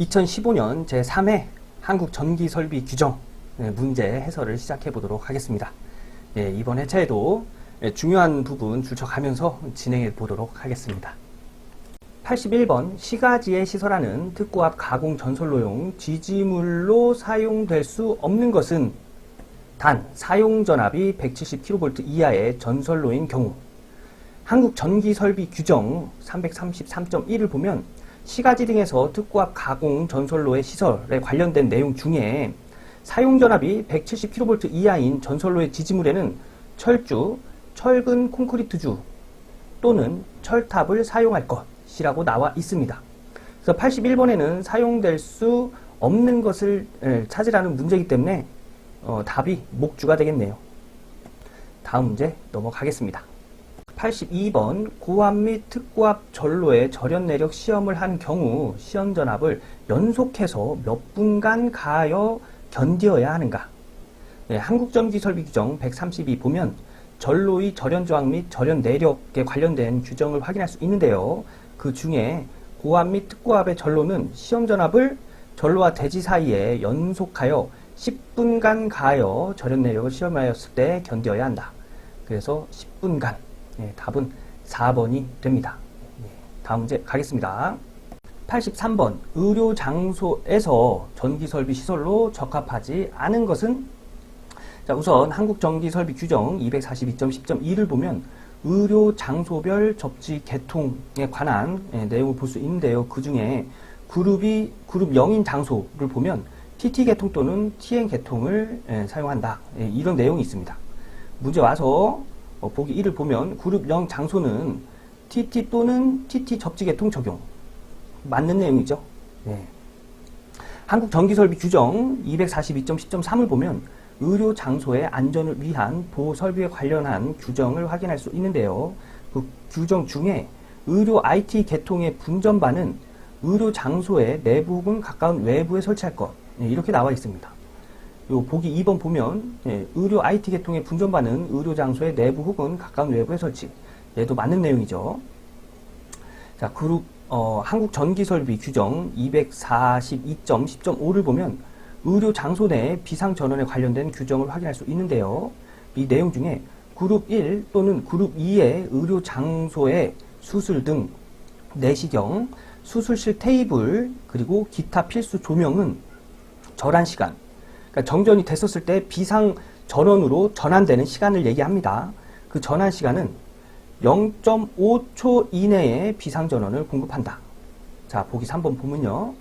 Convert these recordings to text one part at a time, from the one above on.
2015년 제3회 한국 전기 설비 규정 네, 문제 해설을 시작해 보도록 하겠습니다. 예, 이번 회차에도 예, 중요한 부분 줄쳐가면서 진행해 보도록 하겠습니다. 81번 시가지에 시설하는 특고 앞 가공 전솔로용 지지물로 사용될 수 없는 것은 단 사용 전압이 170kV 이하의 전설로인 경우 한국 전기 설비 규정 333.1을 보면 시가지 등에서 앞 가공 전설로의 시설에 관련된 내용 중에 사용 전압이 170kV 이하인 전설로의 지지물에는 철주, 철근 콘크리트주 또는 철탑을 사용할 것이라고 나와 있습니다. 그래서 81번에는 사용될 수 없는 것을 에, 찾으라는 문제이기 때문에 어, 답이 목주가 되겠네요. 다음 문제 넘어가겠습니다. 82번 고압 및 특고압 전로의 절연 내력 시험을 한 경우 시험 전압을 연속해서 몇 분간 가하여 견디어야 하는가? 네, 한국전기설비 규정 132 보면 전로의 절연 저항 및 절연 내력에 관련된 규정을 확인할 수 있는데요. 그 중에 고압 및 특고압의 전로는 시험 전압을 전로와 대지 사이에 연속하여 10분간 가하여 절연 내력을 시험하였을 때 견뎌야 한다. 그래서 10분간. 예, 답은 4번이 됩니다. 예, 다음 문제 가겠습니다. 83번 의료 장소에서 전기 설비 시설로 적합하지 않은 것은 자, 우선 한국 전기 설비 규정 242.10.2를 보면 의료 장소별 접지 개통에 관한 예, 내용을 볼 수 있는데요. 그 중에 그룹이 그룹 0인 장소를 보면 TT 개통 또는 TN 개통을 예, 사용한다. 예, 이런 내용이 있습니다. 문제 와서 어, 보기 1을 보면 그룹 0 장소는 TT 또는 TT 접지 개통 적용 맞는 내용이죠. 네. 한국 전기설비 규정 242.10.3을 보면 의료 장소의 안전을 위한 보호 설비에 관련한 규정을 확인할 수 있는데요. 그 규정 중에 의료 IT 개통의 분전반은 의료 장소의 내부 혹은 가까운 외부에 설치할 것 네, 이렇게 나와 있습니다. 요 보기 2번 보면 예, 의료 IT 계통의 분전반은 의료 장소의 내부 혹은 가까운 외부에 설치. 얘도 맞는 내용이죠. 자, 그룹 어, 한국 전기 설비 규정 242.10.5를 보면 의료 장소 내 비상 전원에 관련된 규정을 확인할 수 있는데요. 이 내용 중에 그룹 1 또는 그룹 2의 의료 장소의 수술 등 내시경, 수술실 테이블, 그리고 기타 필수 조명은 절한 시간, 그러니까 정전이 됐었을 때 비상 전원으로 전환되는 시간을 얘기합니다. 그 전환 시간은 0.5초 이내에 비상 전원을 공급한다. 자, 보기 3번 보면요.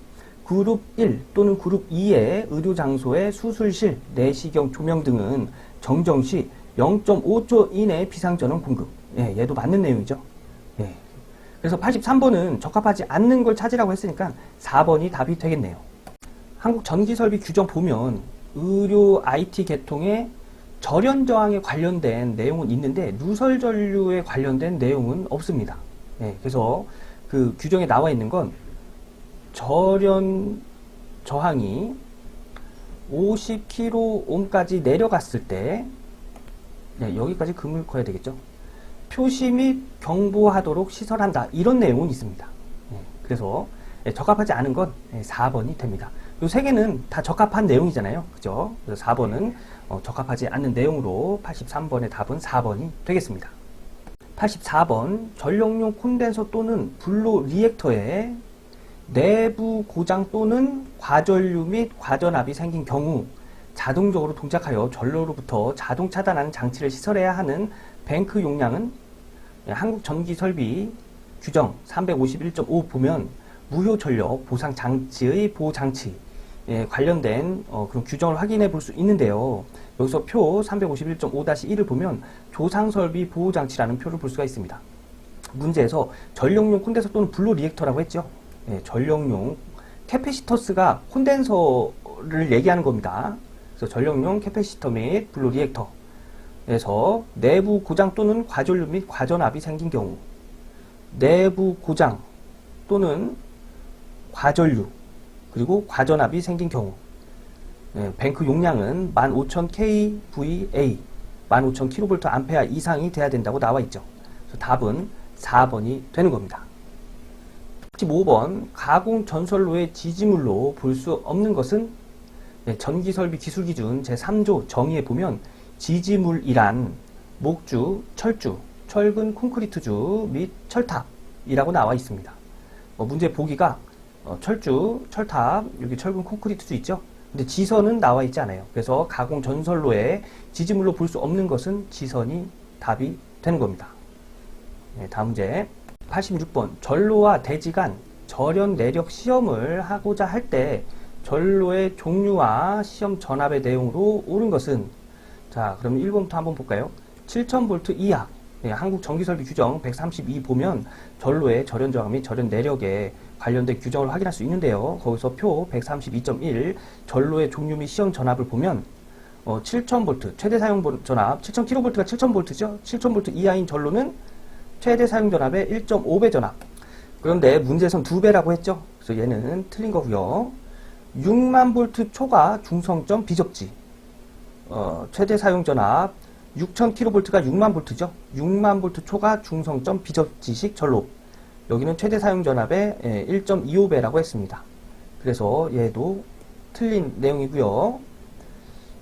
그룹 1 또는 그룹 2의 의료 장소의 수술실, 내시경, 조명 등은 정정 시 0.5초 이내에 비상 전원 공급. 예, 얘도 맞는 내용이죠. 예. 그래서 83번은 적합하지 않는 걸 찾으라고 했으니까 4번이 답이 되겠네요. 한국 전기설비 규정 보면 의료 IT 계통의 절연 저항에 관련된 내용은 있는데 누설 전류에 관련된 내용은 없습니다. 네, 그래서 그 규정에 나와 있는 건 절연 저항이 50kΩ까지 내려갔을 때 네, 여기까지 금을 커야 되겠죠. 표시 및 경보하도록 시설한다. 이런 내용은 있습니다. 네, 그래서 네, 적합하지 않은 건 4번이 됩니다. 이 세 개는 다 적합한 내용이잖아요. 그죠? 그래서 4번은 어, 적합하지 않는 내용으로 83번의 답은 4번이 되겠습니다. 84번 전력용 콘덴서 또는 블로 리액터에 내부 고장 또는 과전류 및 과전압이 생긴 경우 자동적으로 동작하여 전로로부터 자동 차단하는 장치를 시설해야 하는 뱅크 용량은 한국전기설비 규정 351.5 보면 무효 전력 보상 장치의 보호 장치 예, 관련된 어, 그런 규정을 확인해 볼 수 있는데요. 여기서 표 351.5-1을 보면 조상설비 보호장치라는 표를 볼 수가 있습니다. 문제에서 전력용 콘덴서 또는 블루 리액터라고 했죠. 예, 전력용 캐패시터스가 콘덴서를 얘기하는 겁니다. 그래서 전력용 캐패시터 및 블루 리액터에서 내부 고장 또는 과전류 및 과전압이 생긴 경우 내부 고장 또는 과전류 그리고 과전압이 생긴 경우 네, 뱅크 용량은 15,000kVA 15,000kVA 이상이 돼야 된다고 나와 있죠. 답은 4번이 되는 겁니다. 45번 가공 전설로의 지지물로 볼 수 없는 것은 네, 전기설비 기술기준 제3조 정의에 보면 지지물이란 목주, 철주, 철근 콘크리트주 및 철탑이라고 나와 있습니다. 어, 문제 보기가 어, 철주, 철탑, 여기 철근 콘크리트주 있죠? 근데 지선은 나와 있지 않아요. 그래서 가공 전설로에 지지물로 볼 수 없는 것은 지선이 답이 되는 겁니다. 네, 다음 문제 86번 전로와 대지 간 절연 내력 시험을 하고자 할 때 전로의 종류와 시험 전압의 내용으로 옳은 것은 자 그럼 1번부터 한번 볼까요? 7000V 이하 네, 한국 전기설비 규정 132 보면 전로의 절연 저항 및 절연 내력에 관련된 규정을 확인할 수 있는데요. 거기서 표 132.1 전로의 종류 및 시험 전압을 보면 어, 7000V 최대 사용 보- 전압 7000kV가 7000V죠. 7000V 이하인 전로는 최대 사용 전압의 1.5배 전압. 그런데 문제에선 2배라고 했죠. 그래서 얘는 틀린 거고요. 6만 볼트 초과 중성점 비접지. 어, 최대 사용 전압 6000kV가 6만 볼트죠. 6만 볼트 초과 중성점 비접지식 전로. 여기는 최대 사용 전압의 예, 1.25배라고 했습니다. 그래서 얘도 틀린 내용이고요.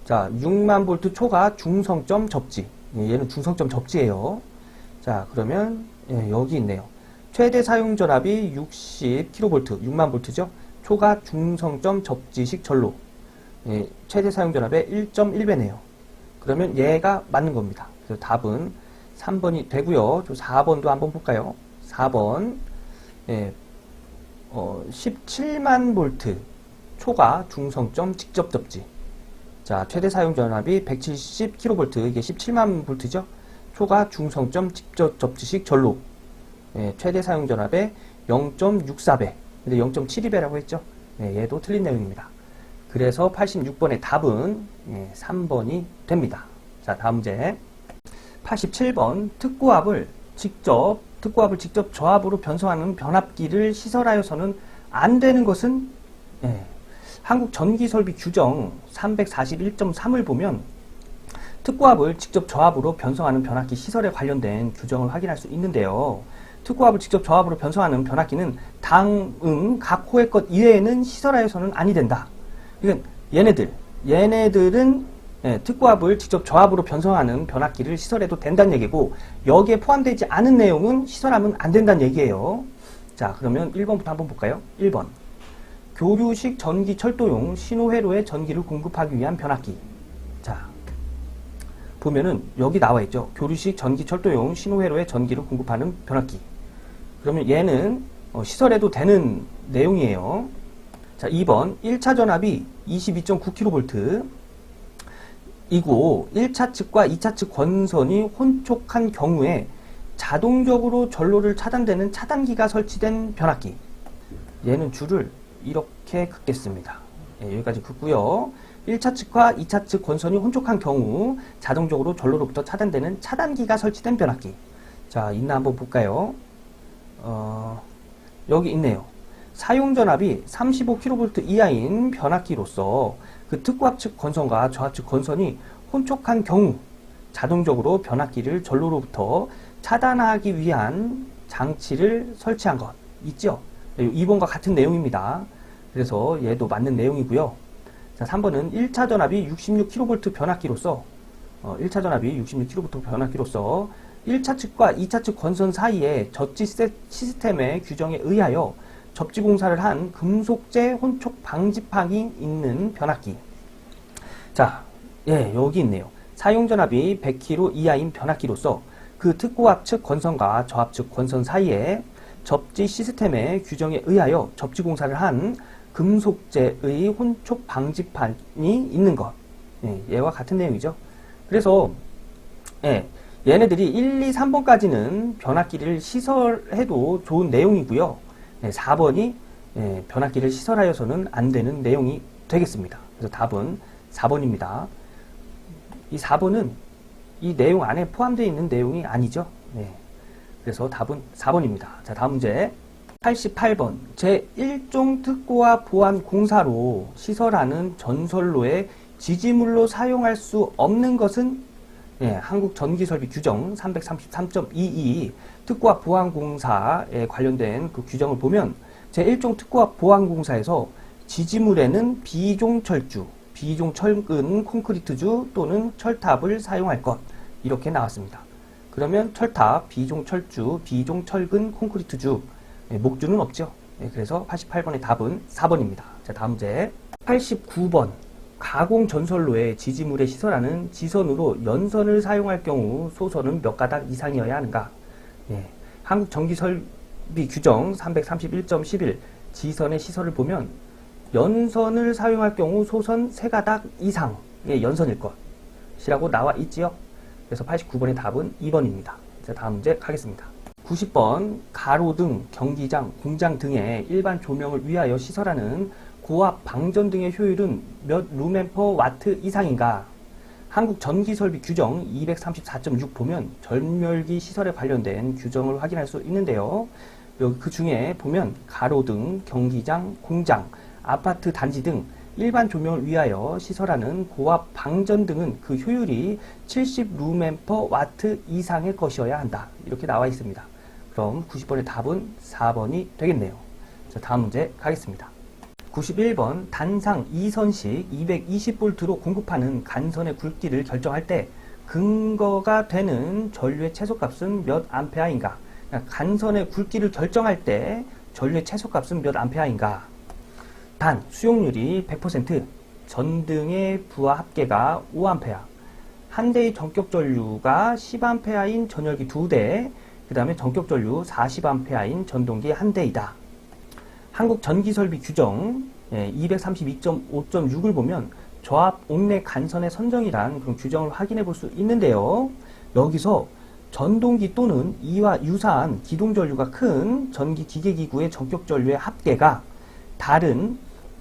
자, 6만 볼트 초과 중성점 접지. 예, 얘는 중성점 접지예요. 자, 그러면 예, 여기 있네요. 최대 사용 전압이 60kV, 6만 볼트죠. 초과 중성점 접지식 전로. 예, 최대 사용 전압의 1.1배네요. 그러면 얘가 맞는 겁니다. 그래서 답은 3번이 되고요. 저 4번도 한번 볼까요? 4번. 예, 어, 17만 볼트 초과 중성점 직접 접지. 자, 최대 사용 전압이 170kV, 이게 17만 볼트죠. 초과 중성점 직접 접지식 전로. 예, 최대 사용 전압의 0.64배. 근데 0.72배라고 했죠. 예, 얘도 틀린 내용입니다. 그래서 86번의 답은 예, 3번이 됩니다. 자, 다음 문제. 87번 특고압을 직접 특고압을 직접 저압으로 변성하는 변압기를 시설하여서는 안 되는 것은 예, 한국 전기설비 규정 341.3을 보면 특고압을 직접 저압으로 변성하는 변압기 시설에 관련된 규정을 확인할 수 있는데요. 특고압을 직접 저압으로 변성하는 변압기는 당응 각 호의 것 이외에는 시설하여서는 아니 된다. 이건 얘네들, 얘네들은 예, 특고압을 직접 저압으로 변성하는 변압기를 시설해도 된다는 얘기고 여기에 포함되지 않은 내용은 시설하면 안 된다는 얘기예요. 자, 그러면 1번부터 한번 볼까요? 1번. 교류식 전기 철도용 신호회로에 전기를 공급하기 위한 변압기. 자, 보면은 여기 나와 있죠. 교류식 전기 철도용 신호회로에 전기를 공급하는 변압기. 그러면 얘는 어, 시설해도 되는 내용이에요. 자, 2번 1차 전압이 22.9kV 이고 1차 측과 2차 측 권선이 혼촉한 경우에 자동적으로 전로를 차단되는 차단기가 설치된 변압기. 얘는 줄을 이렇게 긋겠습니다. 예, 여기까지 긋고요. 1차 측과 2차 측 권선이 혼촉한 경우 자동적으로 전로로부터 차단되는 차단기가 설치된 변압기. 자, 있나 한번 볼까요? 어, 여기 있네요. 사용 전압이 35kV 이하인 변압기로서 그 특고압 측 건선과 저압 측 건선이 혼촉한 경우 자동적으로 변압기를 전로로부터 차단하기 위한 장치를 설치한 것 있죠? 2번과 같은 내용입니다. 그래서 얘도 맞는 내용이고요. 자, 3번은 1차 전압이 66kV 변압기로서 어, 1차 전압이 66kV 변압기로서 1차 측과 2차 측 건선 사이에 시세- 시스템의 규정에 의하여 접지 공사를 한 금속재 혼촉 방지판이 있는 변압기. 자, 예, 여기 있네요. 사용 전압이 100kV 이하인 변압기로서 그 특고압 측 건선과 저압 측 건선 사이에 접지 시스템의 규정에 의하여 접지 공사를 한 금속재의 혼촉 방지판이 있는 것. 예, 얘와 같은 내용이죠. 그래서 예, 얘네들이 1, 2, 3번까지는 변압기를 시설해도 좋은 내용이고요. 네, 4번이 예, 변압기를 시설하여서는 안 되는 내용이 되겠습니다. 그래서 답은 4번입니다. 이 4번은 이 내용 안에 포함되어 있는 내용이 아니죠. 네. 그래서 답은 4번입니다. 자, 다음 문제. 88번. 제1종 특고와 보안 공사로 시설하는 전설로의 지지물로 사용할 수 없는 것은 예, 한국 전기설비 규정 333.22 특고와 보안 공사에 관련된 그 규정을 보면 제1종 특구와 보안공사에서 지지물에는 비종 철주, 비종 철근 콘크리트주 또는 철탑을 사용할 것 이렇게 나왔습니다. 그러면 철탑, 비종 철주, 비종 철근 콘크리트주 예, 목주는 없죠. 예, 그래서 88번의 답은 4번입니다. 자, 다음 문제 89번 가공 전선로에 지지물에 시설하는 지선으로 연선을 사용할 경우 소선은 몇 가닥 이상이어야 하는가? 예, 한국 전기설비 규정 331.11 지선의 시설을 보면 연선을 사용할 경우 소선 세 가닥 이상의 연선일 것이라고 나와 있지요. 그래서 89번의 답은 2번입니다. 자, 다음 문제 가겠습니다. 90번 가로등, 경기장, 공장 등의 일반 조명을 위하여 시설하는 고압 방전 등의 효율은 몇 루멘 퍼 와트 이상인가? 한국 전기설비 규정 234.6 보면 절멸기 시설에 관련된 규정을 확인할 수 있는데요. 여기 그 중에 보면 가로등, 경기장, 공장, 아파트 단지 등 일반 조명을 위하여 시설하는 고압 방전 등은 그 효율이 70 루멘퍼 와트 이상의 것이어야 한다. 이렇게 나와 있습니다. 그럼 90번의 답은 4번이 되겠네요. 자, 다음 문제 가겠습니다. 91번 단상 2선식 220볼트로 공급하는 간선의 굵기를 결정할 때 근거가 되는 전류의 최소값은 몇 암페어인가? 그러니까 간선의 굵기를 결정할 때 전류의 최소값은 몇 암페어인가? 단 수용률이 100% 전등의 부하 합계가 5A 한 대의 전격 전류가 10A인 전열기 두 대, 그 다음에 전격 전류 40A인 전동기 한 대이다. 한국 전기설비 규정 232.5.6을 보면 조합 옥내 간선의 선정이란 그런 규정을 확인해 볼 수 있는데요. 여기서 전동기 또는 이와 유사한 기동 전류가 큰 전기 기계 기구의 전격 전류의 합계가 다른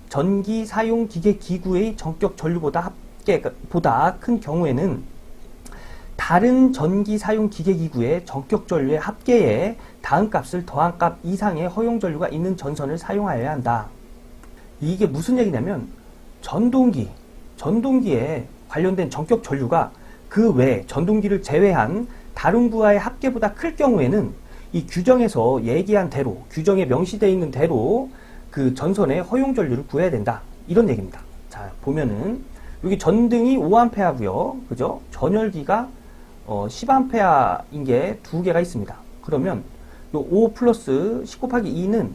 전기 사용 기계 기구의 전격 전류보다 합계보다 큰 경우에는 다른 전기 사용 기계 기구의 전격 전류의 합계에 다음 값을 더한 값 이상의 허용 전류가 있는 전선을 사용하여야 한다. 이게 무슨 얘기냐면 전동기, 전동기에 관련된 전격 전류가 그 외 전동기를 제외한 다른 부하의 합계보다 클 경우에는 이 규정에서 얘기한 대로 규정에 명시되어 있는 대로 그 전선의 허용 전류를 구해야 된다. 이런 얘기입니다. 자, 보면은 여기 전등이 5A고요. 그죠? 전열기가 어, 10A인 게 두 개가 있습니다. 그러면 요5 플러스 10 곱하기 2는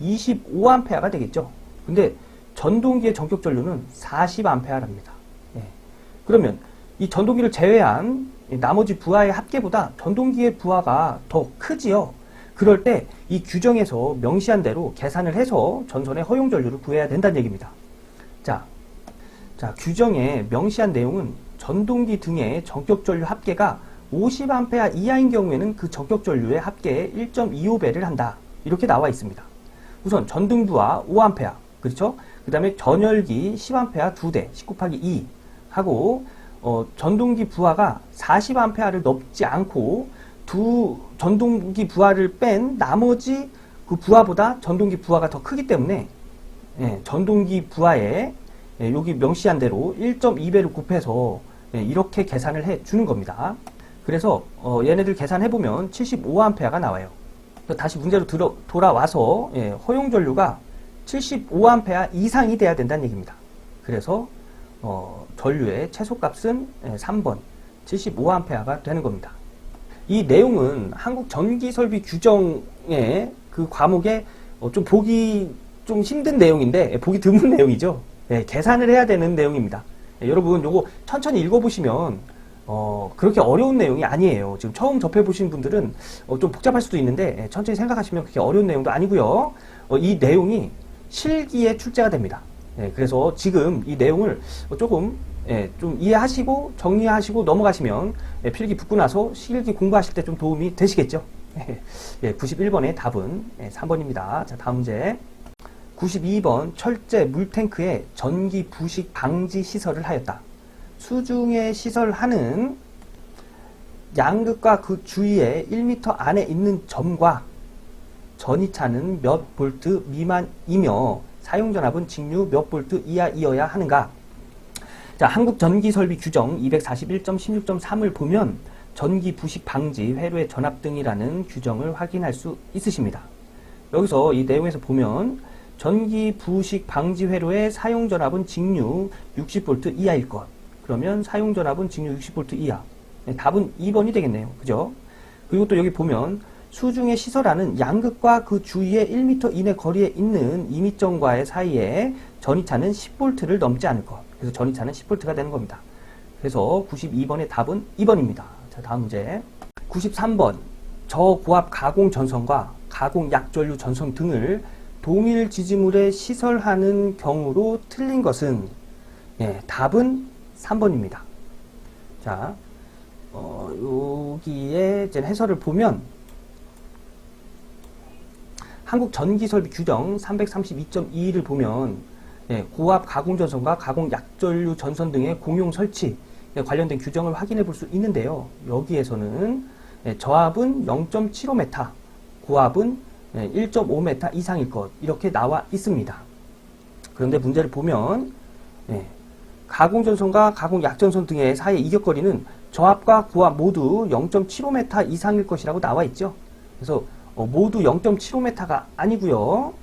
25A가 되겠죠. 근데 전동기의 전격 전류는 40A랍니다. 예. 그러면 이 전동기를 제외한 나머지 부하의 합계보다 전동기의 부하가 더 크지요. 그럴 때 이 규정에서 명시한 대로 계산을 해서 전선의 허용 전류를 구해야 된다는 얘기입니다. 자, 자 규정에 명시한 내용은 전동기 등의 전격 전류 합계가 50A 이하인 경우에는 그 전격 전류의 합계의 1.25배를 한다. 이렇게 나와 있습니다. 우선 전등부하 5A, 그렇죠? 그 다음에 전열기 10A 두 대, 10 곱하기 2 하고 어, 전동기 부하가 40A를 넘지 않고 두 전동기 부하를 뺀 나머지 그 부하보다 전동기 부하가 더 크기 때문에 예, 전동기 부하에 예, 여기 명시한 대로 1.2배를 곱해서 예, 이렇게 계산을 해 주는 겁니다. 그래서 어, 얘네들 계산해 보면 75A가 나와요. 다시 문제로 들어, 돌아와서 예, 허용 전류가 75A 이상이 돼야 된다는 얘기입니다. 그래서 어, 전류의 최소값은 예, 3번 75A가 되는 겁니다. 이 내용은 한국 전기설비 규정의 그 과목에 어, 좀 보기 좀 힘든 내용인데 예, 보기 드문 내용이죠. 예, 계산을 해야 되는 내용입니다. 예, 여러분 요거 천천히 읽어보시면 어, 그렇게 어려운 내용이 아니에요. 지금 처음 접해보신 분들은 어, 좀 복잡할 수도 있는데 예, 천천히 생각하시면 그렇게 어려운 내용도 아니고요. 어, 이 내용이 실기에 출제가 됩니다. 예, 그래서 지금 이 내용을 조금 예, 좀 이해하시고 정리하시고 넘어가시면 예, 필기 붙고 나서 실기 공부하실 때 좀 도움이 되시겠죠. 예, 91번의 답은 예, 3번입니다. 자, 다음 문제. 92번 철제 물탱크에 전기 부식 방지 시설을 하였다. 수중에 시설하는 양극과 그 주위에 1m 안에 있는 점과 전이 차는 몇 볼트 미만이며 사용 전압은 직류 몇 볼트 이하이어야 하는가? 자, 한국 전기 설비 규정 241.16.3을 보면 전기 부식 방지, 회로의 전압 등이라는 규정을 확인할 수 있으십니다. 여기서 이 내용에서 보면 전기 부식 방지 회로의 사용 전압은 직류 60V 이하일 것. 그러면 사용 전압은 직류 60V 이하. 네, 답은 2번이 되겠네요. 그죠? 그리고 또 여기 보면 수중의 시설하는 양극과 그 주위의 1m 이내 거리에 있는 이미점과의 사이에 전이차는 10V를 넘지 않을 것. 그래서 전이차는 10V가 되는 겁니다. 그래서 92번의 답은 2번입니다. 자, 다음 문제. 93번. 저고압 가공 전선과 가공 약전류 전선 등을 동일 지지물에 시설하는 경우로 틀린 것은 예, 답은 3번입니다. 자, 어, 여기에 이제 해설을 보면 한국 전기설비 규정 332.2를 보면 예, 고압 가공 전선과 가공 약전류 전선 등의 공용 설치 예, 관련된 규정을 확인해 볼 수 있는데요. 여기에서는 예, 저압은 0.75m, 고압은 예, 1.5m 이상일 것 이렇게 나와 있습니다. 그런데 문제를 보면 예, 가공 전선과 가공 약전선 등의 사이의 이격거리는 저압과 고압 모두 0.75m 이상일 것이라고 나와 있죠. 그래서 어, 모두 0.75m가 아니고요.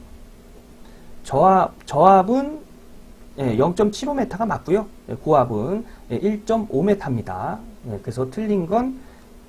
저압 저압은 예, 0.75m가 맞고요. 예, 고압은 예, 1.5m입니다. 예, 그래서 틀린 건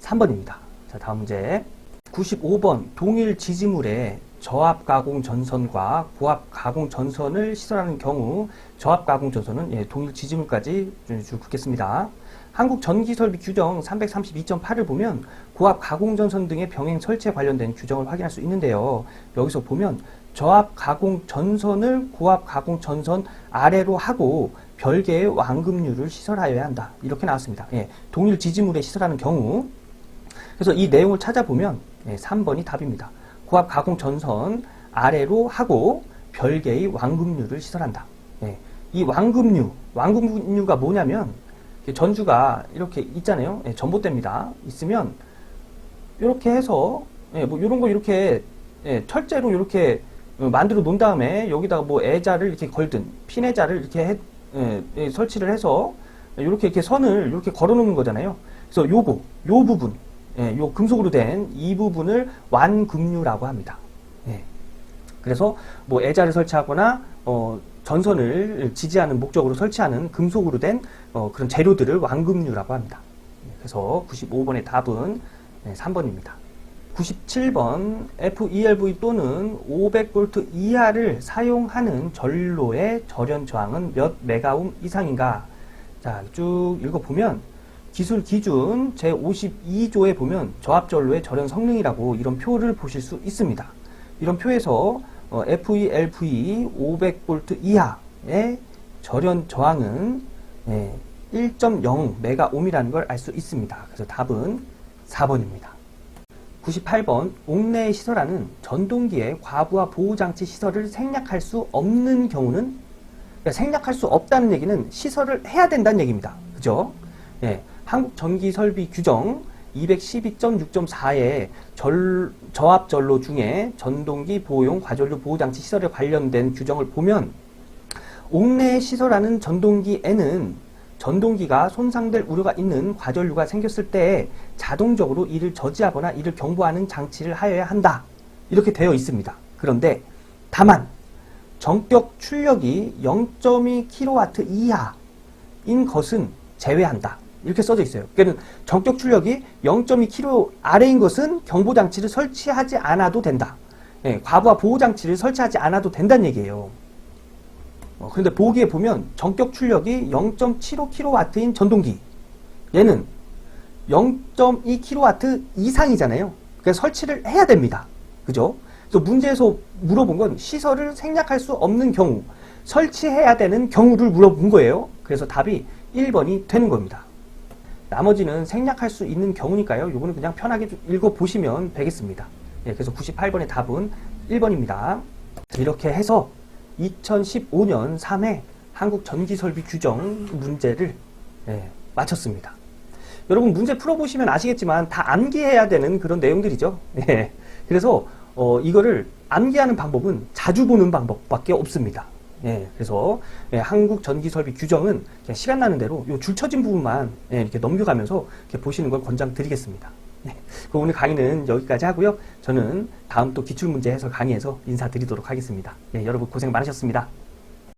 3번입니다. 자, 다음 문제. 95번 동일 지지물에 저압 가공 전선과 고압 가공 전선을 시설하는 경우 저압 가공 전선은 예, 동일 지지물까지 쭉 긋겠습니다. 한국 전기설비 규정 332.8을 보면 고압 가공 전선 등의 병행 설치에 관련된 규정을 확인할 수 있는데요. 여기서 보면 저압 가공 전선을 고압 가공 전선 아래로 하고 별개의 완급류를 시설하여야 한다. 이렇게 나왔습니다. 예, 동일 지지물에 시설하는 경우 그래서 이 내용을 찾아보면 예, 3번이 답입니다. 고압 가공 전선 아래로 하고 별개의 완급류를 시설한다. 예, 이 완급류, 완급류가 뭐냐면 전주가 이렇게 있잖아요. 예, 전봇대입니다. 있으면 이렇게 해서 예, 뭐 이런 거 이렇게 예, 철제로 이렇게 어, 만들어 놓은 다음에 여기다가 뭐 애자를 이렇게 걸든 핀애자를 이렇게 해, 예, 예, 설치를 해서 이렇게 이렇게 선을 이렇게 걸어 놓는 거잖아요. 그래서 요거 요 부분 예, 요 금속으로 된 이 부분을 완금류라고 합니다. 예. 그래서 뭐 애자를 설치하거나 어, 전선을 지지하는 목적으로 설치하는 금속으로 된 어, 그런 재료들을 완금류라고 합니다. 예, 그래서 95번의 답은 네, 3번입니다. 97번 FELV 또는 500V 이하를 사용하는 전로의 절연 저항은 몇 메가옴 이상인가? 자, 쭉 읽어보면 기술 기준 제52조에 보면 저압전로의 절연 성능이라고 이런 표를 보실 수 있습니다. 이런 표에서 어, FELV 500V 이하의 절연 저항은 예, 1.0 메가옴이라는 걸 알 수 있습니다. 그래서 답은 4번입니다. 98번 옥내에 시설하는 전동기의 과부하 보호장치 시설을 생략할 수 없는 경우는 그러니까 생략할 수 없다는 얘기는 시설을 해야 된다는 얘기입니다. 그죠? 예, 한국전기설비 규정 212.6.4의 절, 저압전로 중에 전동기 보호용 과전류 보호장치 시설에 관련된 규정을 보면 옥내에 시설하는 전동기에는 전동기가 손상될 우려가 있는 과전류가 생겼을 때 자동적으로 이를 저지하거나 이를 경보하는 장치를 하여야 한다. 이렇게 되어 있습니다. 그런데 다만 정격 출력이 0.2kW 이하인 것은 제외한다. 이렇게 써져 있어요. 그러니까 정격 출력이 0.2kW 아래인 것은 경보 장치를 설치하지 않아도 된다. 예, 과부하 보호 장치를 설치하지 않아도 된다는 얘기예요. 어, 그런데 보기에 보면 전격 출력이 0.75kW인 전동기 얘는 0.2kW 이상이잖아요. 그래서 설치를 해야 됩니다. 그죠? 그래서 문제에서 물어본 건 시설을 생략할 수 없는 경우 설치해야 되는 경우를 물어본 거예요. 그래서 답이 1번이 되는 겁니다. 나머지는 생략할 수 있는 경우니까요. 이거는 그냥 편하게 읽어보시면 되겠습니다. 예, 그래서 98번의 답은 1번입니다. 이렇게 해서 2015년 3회 한국 전기설비 규정 문제를 예, 마쳤습니다. 여러분 문제 풀어보시면 아시겠지만 다 암기해야 되는 그런 내용들이죠. 예, 그래서 어, 이거를 암기하는 방법은 자주 보는 방법밖에 없습니다. 예, 그래서 예, 한국 전기 설비 규정은 그냥 시간 나는 대로 요 줄쳐진 부분만 예, 이렇게 넘겨가면서 이렇게 보시는 걸 권장드리겠습니다. 네, 그럼 오늘 강의는 여기까지 하고요. 저는 다음 또 기출문제 해설 강의에서 인사드리도록 하겠습니다. 네, 여러분 고생 많으셨습니다.